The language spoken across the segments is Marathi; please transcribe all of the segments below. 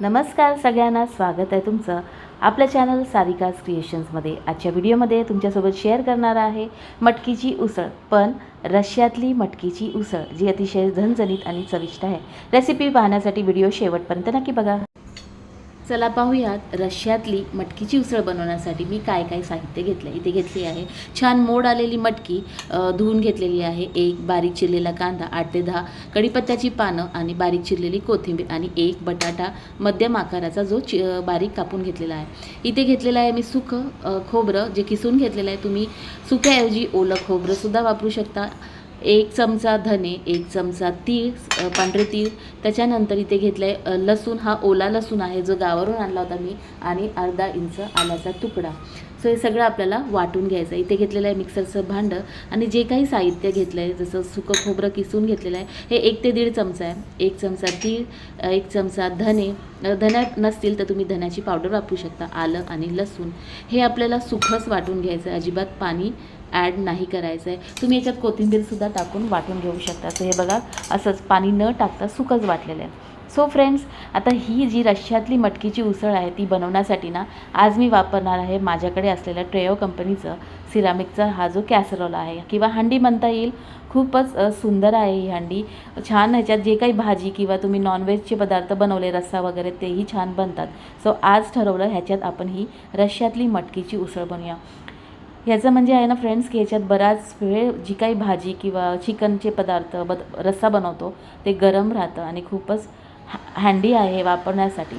नमस्कार सगळ्यांना स्वागत आहे तुमचं. आपल्या चॅनल सारिकाज क्रिएशन्समध्ये आजच्या व्हिडिओमध्ये तुमच्यासोबत शेअर करणार आहे मटकीची उसळ. पण रशियातली मटकीची उसळ जी अतिशय झणझणीत आणि चविष्ट आहे. रेसिपी पाहण्यासाठी व्हिडिओ शेवटपर्यंत नक्की बघा. चला पाहूयात रशियातली मटकीची उसळ बनवण्यासाठी मी काय काय साहित्य घेतलं इथे घेतली आहे. छान मोड आलेली मटकी धुवून घेतलेली आहे. एक बारीक चिरलेला कांदा आठ ते दहा कढीपत्त्याची पानं आणि बारीक चिरलेली कोथिंबीर आणि एक बटाटा मध्यम आकाराचा जो चि बारीक कापून घेतलेला आहे. इथे घेतलेलं आहे मी सुकं खोबरं. जे किसून घेतलेलं आहे तुम्ही सुक्याऐवजी ओलं खोबरंसुद्धा वापरू शकता. एक चमचा धने एक चमचा तीळ पांढरे तीळ. त्याच्यानंतर इथे घेतलं आहे लसूण. हा ओला लसूण आहे जो गावावरून आणला होता मी. आणि अर्धा इंच आल्याचा तुकडा. सो हे सगळं आपल्याला वाटून घ्यायचं आहे. इथे घेतलेलं आहे मिक्सरचं भांडं आणि जे काही साहित्य घेतलं आहे जसं सुकं खोबरं किसून घेतलेलं आहे हे एक ते दीड चमचा आहे. एक चमचा तीळ एक चमचा धने. धन्या नसतील तर तुम्ही धन्याची पावडर वापरू शकता आलं आणि लसूण. हे आपल्याला सुखच वाटून घ्यायचं आहे. अजिबात पाणी ॲड नाही करायचं आहे. तुम्ही याच्यात कोथिंबीरसुद्धा टाकून वाटून घेऊ शकता. तर हे बघा असंच पाणी न टाकता सुकंच वाटलेलं आहे. सो फ्रेंड्स आता ही जी रशियातली मटकीची उसळ आहे ती बनवण्यासाठी ना आज मी वापरणार आहे माझ्याकडे असलेल्या ट्रेओ कंपनीचं सिरामिकचा हा जो कॅसरोल आहे. किंवा हंडी म्हणता येईल खूपच सुंदर आहे ही हंडी. छान ह्याच्यात जे काही भाजी किंवा तुम्ही नॉनव्हेजचे पदार्थ बनवले रस्सा वगैरे तेही छान बनतात. सो आज ठरवलं ह्याच्यात आपण ही रशियातली मटकीची उसळ बनवूया. ह्याचं म्हणजे आहे ना फ्रेंड्स की ह्याच्यात बराच वेळ जी काही भाजी किंवा चिकनचे पदार्थ बद रस्सा बनवतो ते गरम राहतं आणि खूपच हॅ हँडी आहे वापरण्यासाठी.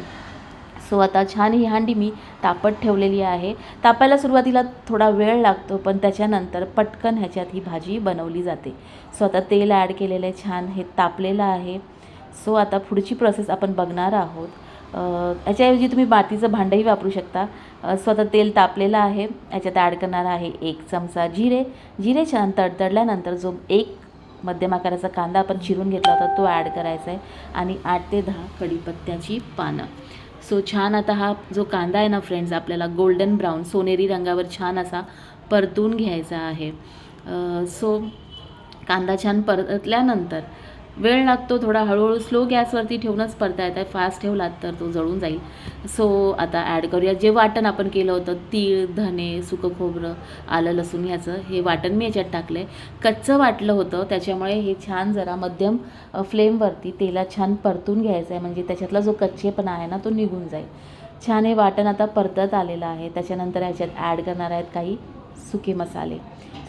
सो आता छान ही हांडी मी तापत ठेवलेली आहे. तापायला सुरुवातीला थोडा वेळ लागतो पण त्याच्यानंतर पटकन ह्याच्यात ही भाजी बनवली जाते. सो आता तेल ॲड केलेलं आहे छान हे तापलेलं आहे. सो आता पुढची प्रोसेस आपण बघणार आहोत. याच्याऐवजी तुम्ही मातीचं भांडंही वापरू शकता. स्वतः तेल तापलेलं आहे. याच्यात ॲड करणार आहे एक चमचा जिरे. जिरे छान तडतडल्यानंतर जो एक मध्यम आकाराचा कांदा आपण चिरून घेतला होता तो ॲड करायचा आहे. आणि आठ ते दहा कढीपत्त्याची पानं. सो छान आता हा जो कांदा आहे ना फ्रेंड्स आपल्याला गोल्डन ब्राऊन सोनेरी रंगावर छान असा परतून घ्यायचा आहे. सो कांदा छान परतल्यानंतर वेळ लागतो थोडा हळूहळू स्लो गॅसवरती ठेवूनच परता येत आहे फास्ट ठेवलात तर तो जळून जाईल. सो आता ॲड करूया. जे वाटण आपण केलं होतं तीळ धने सुकं खोबरं आलं लसूण ह्याचं हे वाटण मी याच्यात टाकलं आहे कच्चं वाटलं होतं त्याच्यामुळे हे छान जरा मध्यम फ्लेमवरती तेला छान परतून घ्यायचं आहे म्हणजे त्याच्यातला जो कच्चेपणा आहे ना तो निघून जाईल. छान हे वाटण आता परतत आलेलं आहे. त्याच्यानंतर ह्याच्यात ॲड करणार आहेत काही सुके मसाले.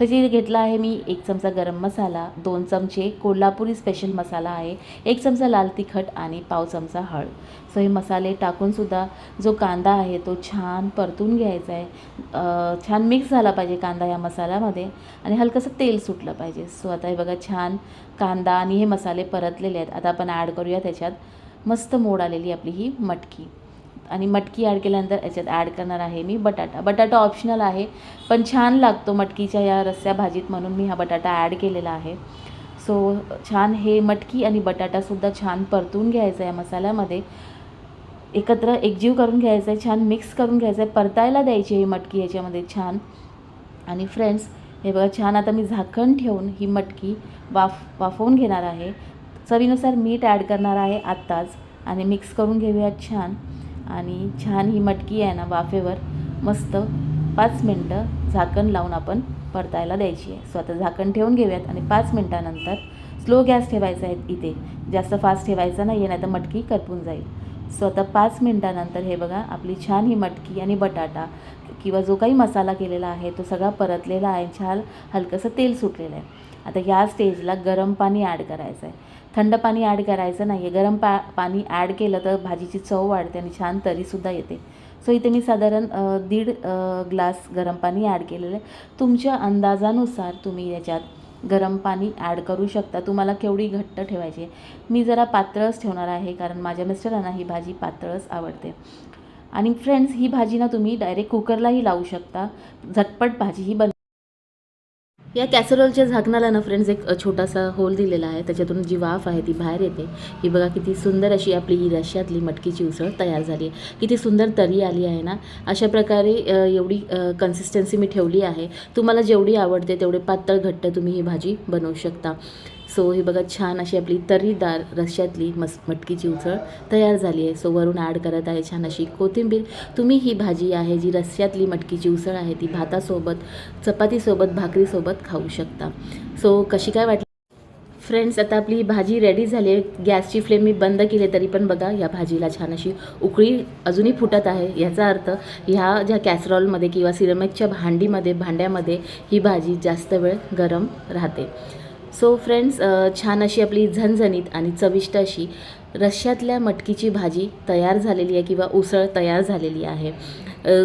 तर जे घेतला आहे मी एक चमचा गरम मसाला दोन चमचे कोल्हापुरी स्पेशल मसाला आहे एक चमचा लाल तिखट आणि पाव चमचा हळद. सो हे मसाले टाकूनसुद्धा जो कांदा आहे तो छान परतून घ्यायचा आहे. छान मिक्स झाला पाहिजे कांदा या मसाल्यामध्ये आणि हलकंसं तेल सुटलं पाहिजे. सो आता हे बघा छान कांदा आणि हे मसाले परतलेले आहेत. आता आपण ॲड करूया त्याच्यात मस्त मोड आलेली आपली ही मटकी. आणि मटकी ॲड केल्यानंतर याच्यात ॲड करणार आहे मी बटाटा. बटाटा ऑप्शनल आहे पण छान लागतो मटकीच्या या रस्स्या भाजीत म्हणून मी हा बटाटा ॲड केलेला आहे. सो छान हे मटकी आणि बटाटासुद्धा छान परतून घ्यायचं आहे मसाल्यामध्ये. एकत्र एकजीव करून घ्यायचं आहे छान मिक्स करून घ्यायचं आहे. परतायला द्यायची ही मटकी याच्यामध्ये छान. आणि फ्रेंड्स हे बघा छान आता मी झाकण ठेवून ही मटकी वाफ वाफवून घेणार आहे. चवीनुसार मीठ ॲड करणार आहे आत्ताच. आणि मिक्स करून घेऊयात छान. आणि छान ही मटकी आहे ना वाफेवर मस्त. पाच मिनटं झाकण लावून आपण परतायला द्यायची आहे. स्वतः झाकण ठेवून घेऊयात आणि पाच मिनटानंतर स्लो गॅस ठेवायचा आहे इथे. जास्त फास्ट ठेवायचा नाही आहे नाही तर मटकी करपून जाईल. स्वतः पाच मिनटानंतर हे बघा आपली छान ही मटकी आणि बटाटा किंवा जो काही मसाला केलेला आहे तो सगळा परतलेला आहे. छान हलकंसं तेल सुटलेलं आहे. आता ह्या स्टेजला गरम पाणी ॲड करायचं आहे थंड पाणी ॲड करायचं नाही आहे गरम पा पाणी ॲड केलं तर भाजीची चव वाढते आणि छान तरीसुद्धा येते. सो इथे मी साधारण दीड ग्लास गरम पाणी ॲड केलेलं आहे. तुमच्या अंदाजानुसार तुम्ही याच्यात गरम पाणी ॲड करू शकता. तुम्हाला केवढी घट्ट ठेवायची मी जरा पातळच ठेवणार आहे कारण माझ्या मिस्टरांना ही भाजी पातळच आवडते. आणि फ्रेंड्स ही भाजी ना तुम्ही डायरेक्ट कुकरलाही लावू शकता. झटपट भाजी ही बन या कॅसरोलच्या झाकणाला ना फ्रेंड्स एक छोटासा होल दिलेला आहे. त्याच्यातून जी वाफ आहे ती बाहेर येते. ही बघा किती सुंदर अशी आपली ही रशियातली मटकीची उसळ तयार झाली आहे. किती सुंदर तरी आली आहे ना. अशा प्रकारे एवढी कन्सिस्टन्सी मी ठेवली आहे. तुम्हाला जेवढी आवडते तेवढे पातळ घट्ट तुम्ही ही भाजी बनवू शकता. सो ही बघा छान अशी आपली तर्रीदार रश्यातली मस मटकीची उसळ तयार झाली आहे. सो वरून ॲड करत आहे छान अशी कोथिंबीर. तुम्ही ही भाजी आहे जी रश्यातली मटकीची उसळ आहे ती भातासोबत चपातीसोबत भाकरीसोबत खाऊ शकता. सो कशी काय वाटली फ्रेंड्स आता आपली भाजी रेडी झाली आहे. गॅसची फ्लेम मी बंद केली तरी पण बघा या भाजीला छान अशी उकळी अजूनही फुटत आहे. याचा अर्थ ह्या ज्या कॅसरॉलमध्ये किंवा सिरमिकच्या भांडीमध्ये भांड्यामध्ये ही भाजी जास्त वेळ गरम राहते. सो फ्रेंड्स छान अशी आपली झणझणीत आणि चविष्ट अशी रश्यातल्या मटकीची भाजी तयार झालेली आहे किंवा उसळ तयार झालेली आहे.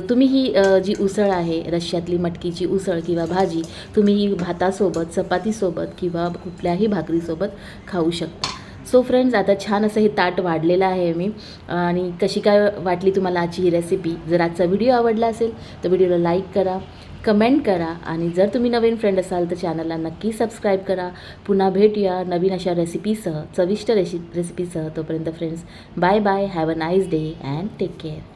तुम्ही ही जी उसळ आहे रश्यातली मटकीची उसळ किंवा भाजी तुम्ही ही भातासोबत चपातीसोबत किंवा कुठल्याही भाकरीसोबत खाऊ शकता. सो फ्रेंड्स आता छान असं हे ताट वाढलेलं आहे मी आणि कशी काय वाटली तुम्हाला आजची ही रेसिपी जर आजचा व्हिडिओ आवडला असेल तर व्हिडिओला लाईक करा. कमेंट करा आणि जर तुम्ही नवीन फ्रेंड असाल तर चॅनलला नक्की सबस्क्राईब करा. पुन्हा भेटूया नवीन अशा रेसिपीसह चविष्ट रेसि रेसिपीसह तोपर्यंत friends bye bye have a nice day and take care